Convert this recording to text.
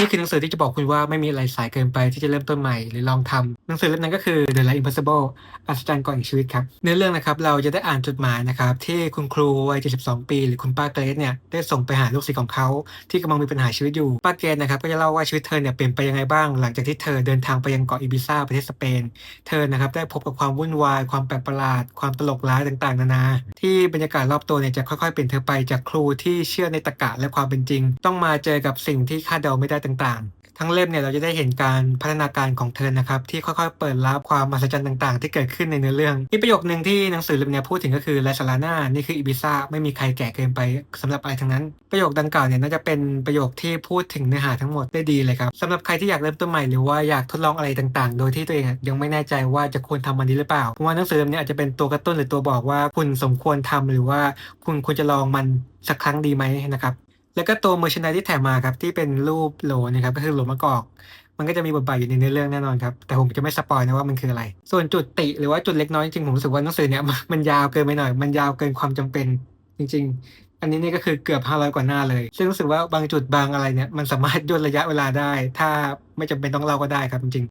นี่คือหนังสือที่จะบอกคุณว่าไม่มีอะไรสายเกินไปที่จะเริ่มต้นใหม่หรือลองทำหนังสือเล่มนั้นก็คือ The Life Impossible อัศจรรย์ก่อนอีกชีวิตครับเนื้อเรื่องนะครับเราจะได้อ่านจดหมายนะครับที่คุณครูวัย 72 ปี หรือคุณป้าเกรซเนี่ยได้ส่งไปหาลูกศิษย์ของเขาที่กำลังมีปัญหาชีวิตอยู่ป้าเกรซนะครับก็จะเล่าว่าชีวิตเธอเนี่ยเปลี่ยนไปยังไงบ้าง หลังจากที่เธอเดินทางไปยังเกาะอิบิซาประเทศสเปน เธอนะครับได้พบกับความวุ่นวายความแปลกประหลาด ความตลกร้ายต่างๆ นานาที่บรรยากาศรอบตัวเนี่ยจะค่อยๆเปลี่ยนเธอไปจากครูที่เชื่อในตรรกะและความเป็นจริง ต้องมาเจอกับสิ่งที่คาดเดาไม่ได้ต่างๆ ทั้งเล่มเนี่ยเราจะได้เห็นการพัฒนาการของเธอนะครับที่ค่อยๆ เปิดรับความมหัศจรรย์ต่างๆ ที่เกิดขึ้นในเนื้อเรื่องมีประโยคนึงที่หนังสือเล่มนี้พูดถึงก็คือไลซาลาน่านี่คืออิบิซาไม่มีใครแก่เกินไปสำหรับอะไรทั้งนั้น ประโยคดังกล่าวเนี่ยน่าจะเป็นประโยคที่พูดถึงเนื้อหาทั้งหมดได้ดีเลยครับสำหรับใครที่อยากเริ่มต้นใหม่หรือว่าอยากทดลองอะไรต่างๆ โดยที่ตัวเองยังไม่แน่ใจว่าจะควรทำมันนี้หรือเปล่าผมว่าหนังสือเล่มนี้อาจจะเป็นตัวกระตุ้นหรือตัวบอกว่าคุณสมควรทำหรือว่าคุณควรจะลองมันสักครั้งดีไหมนะครับ แล้วก็ตัวเมอร์ช n นดที่แถมมาครับ ที่เป็นรูปโหลนะครับ ก็คือโหลมะกอก มันก็จะมีบทบาทอยู่ในเนื้อเรื่องแน่นอนครับ แต่ผมจะไม่สปอยนะว่ามันคืออะไร ส่วนจุดติหรือว่าจุดเล็กน้อยจริงผมรู้สึกว่าหนังสือเนี้ยมันยาวเกินไปหน่อย มันยาวเกินความจำเป็นจริง ๆ อันนี้นี่ก็คือเกือบ 500 กว่าหน้าเลย ซึ่งรู้สึกว่าบางจุดบางอะไรเนี่ยมันสามารถย่นระยะเวลาได้ ถ้าไม่จำเป็นต้องเล่าก็ได้ครับจริง